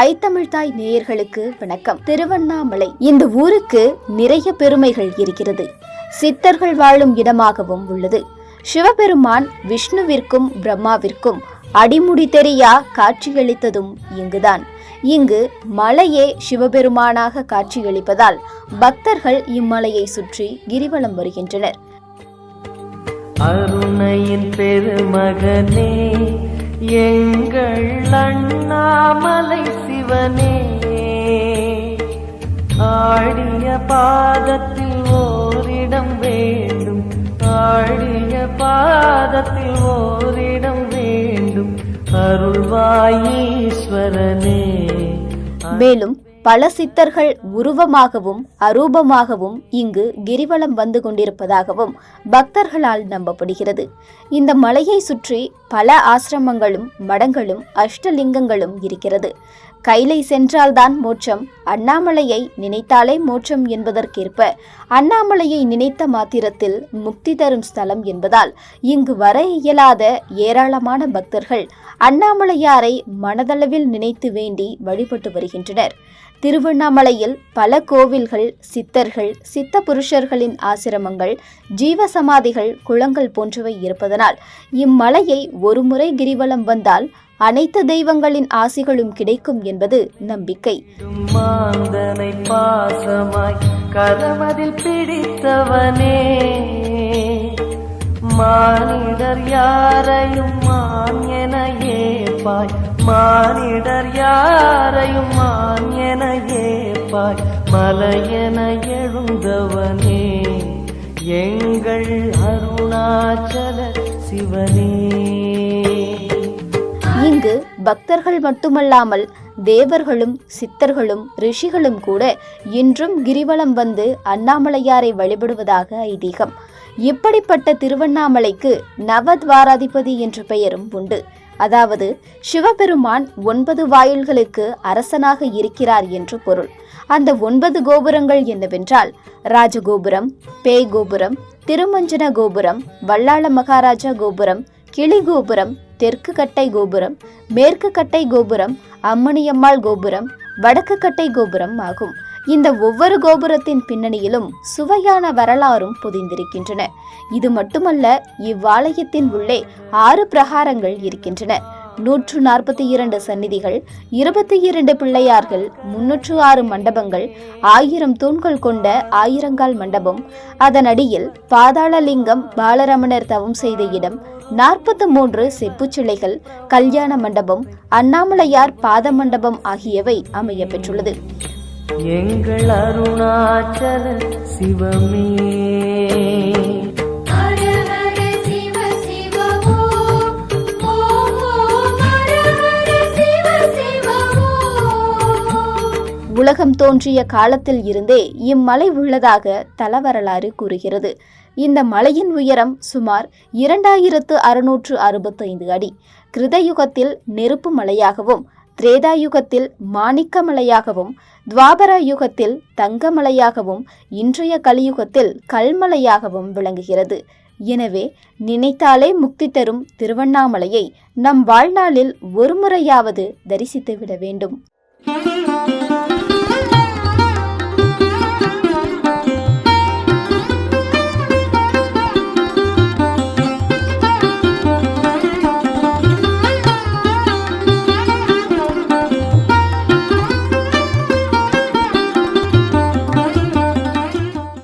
ஐத்தமிழ்தாய் நேயர்களுக்கு வணக்கம். திருவண்ணாமலை இந்த ஊருக்கு நிறைய பெருமைகள் இருக்கிறது. சித்தர்கள் வாழும் இடமாகவும் உள்ளது. சிவபெருமான் விஷ்ணுவிற்கும் பிரம்மாவிற்கும் அடிமுடி தெரியா காட்சியளித்ததும் இங்குதான். இங்கு மலையே சிவபெருமானாக காட்சியளிப்பதால் பக்தர்கள் இம்மலையை சுற்றி கிரிவலம் வருகின்றனர். அருணையின் பெருமகனே எங்கள் அண்ணாமலை சிவனே ஆடிய பாதத்தில் ஓரிடம் வேண்டும். ஆடிய பாதத்தில் ஓரிடம் வேண்டும். அருள்வாயீஸ்வரனே. மேலும் பல சித்தர்கள் உருவமாகவும் அரூபமாகவும் இங்கு கிரிவலம் வந்து கொண்டிருப்பதாகவும் பக்தர்களால் நம்பப்படுகிறது. இந்த மலையை சுற்றி பல ஆசிரமங்களும் மடங்களும் அஷ்டலிங்கங்களும் இருக்கிறது. கைலை சென்றால்தான் மோட்சம். அண்ணாமலையை நினைத்தாலே மோட்சம் என்பதற்கேற்ப அண்ணாமலையை நினைத்த மாத்திரத்தில் முக்தி தரும் ஸ்தலம் என்பதால் இங்கு வர இயலாத ஏராளமான பக்தர்கள் அண்ணாமலையாரை மனதளவில் நினைத்து வேண்டி வழிபட்டு வருகின்றனர். திருவண்ணாமலையில் பல கோவில்கள் சித்தர்கள் சித்த புருஷர்களின் ஆசிரமங்கள் ஜீவசமாதிகள் குளங்கள் போன்றவை இருப்பதனால் இம்மலையை ஒருமுறை கிரிவலம் வந்தால் அனைத்து தெய்வங்களின் ஆசிகளும் கிடைக்கும் என்பது நம்பிக்கை. மாந்தனை பாசமாய் கரமதில் பிடித்தவனே. மானிடர் யாரையும் மான் என ஏப்பாய் மானிடர் யாரையும் மான் என ஏப்பாய் மலையென எழுந்தவனே. எங்கள் அருணாச்சல சிவனே. இங்கு பக்தர்கள் மட்டுமல்லாமல் தேவர்களும் சித்தர்களும் ரிஷிகளும் கூட இன்றும் கிரிவலம் வந்து அண்ணாமலையாரை வழிபடுவதாக ஐதீகம். இப்படிப்பட்ட திருவண்ணாமலைக்கு நவத்வாராதிபதி என்ற பெயரும் உண்டு. அதாவது சிவபெருமான் ஒன்பது வாயில்களுக்கு அரசனாக இருக்கிறார் என்று பொருள். அந்த ஒன்பது கோபுரங்கள் என்னவென்றால் ராஜகோபுரம் பேய் கோபுரம் திருமஞ்சன கோபுரம் வல்லாள மகாராஜா கோபுரம் கிளி கோபுரம் தெற்கு கட்டை கோபுரம் மேற்கு கட்டை கோபுரம் அம்மணியம்மாள் கோபுரம் வடக்கு கட்டை கோபுரம் ஆகும். இந்த ஒவ்வொரு கோபுரத்தின் பின்னணியிலும் சுவையான வரலாறும் பொதிந்திருக்கின்றன. இது மட்டுமல்ல இவ்வாலயத்தின் உள்ளே ஆறு பிரகாரங்கள் இருக்கின்றன. நூற்று நாற்பத்தி இரண்டு சந்நிதிகள் இருபத்தி இரண்டு பிள்ளையார்கள் முன்னூற்று ஆறு மண்டபங்கள் ஆயிரம் தூண்கள் கொண்ட ஆயிரங்கால் மண்டபம். அதன் அடியில் பாதாளலிங்கம் பாலரமணர் தவம் செய்த இடம் நாற்பத்து மூன்று செப்புச் சிலைகள் கல்யாண மண்டபம் அண்ணாமலையார் பாத மண்டபம் ஆகியவை அமைய பெற்றுள்ளது. எங்கள் அருணாச்சல சிவமே. உலகம் தோன்றிய காலத்தில் இருந்தே இம்மலை உள்ளதாக தலவரலாறு கூறுகிறது. இந்த மலையின் உயரம் சுமார் இரண்டாயிரத்து அறுநூற்று அறுபத்தைந்து அடி. கிருதயுகத்தில் நெருப்பு மலையாகவும் திரேதாயுகத்தில் மாணிக்க மலையாகவும் துவாபர யுகத்தில் தங்கமலையாகவும் இன்றைய கலியுகத்தில் கல்மலையாகவும் விளங்குகிறது. எனவே நினைத்தாலே முக்தி தரும் திருவண்ணாமலையை நம் வாழ்நாளில் ஒருமுறையாவது தரிசித்துவிட வேண்டும்.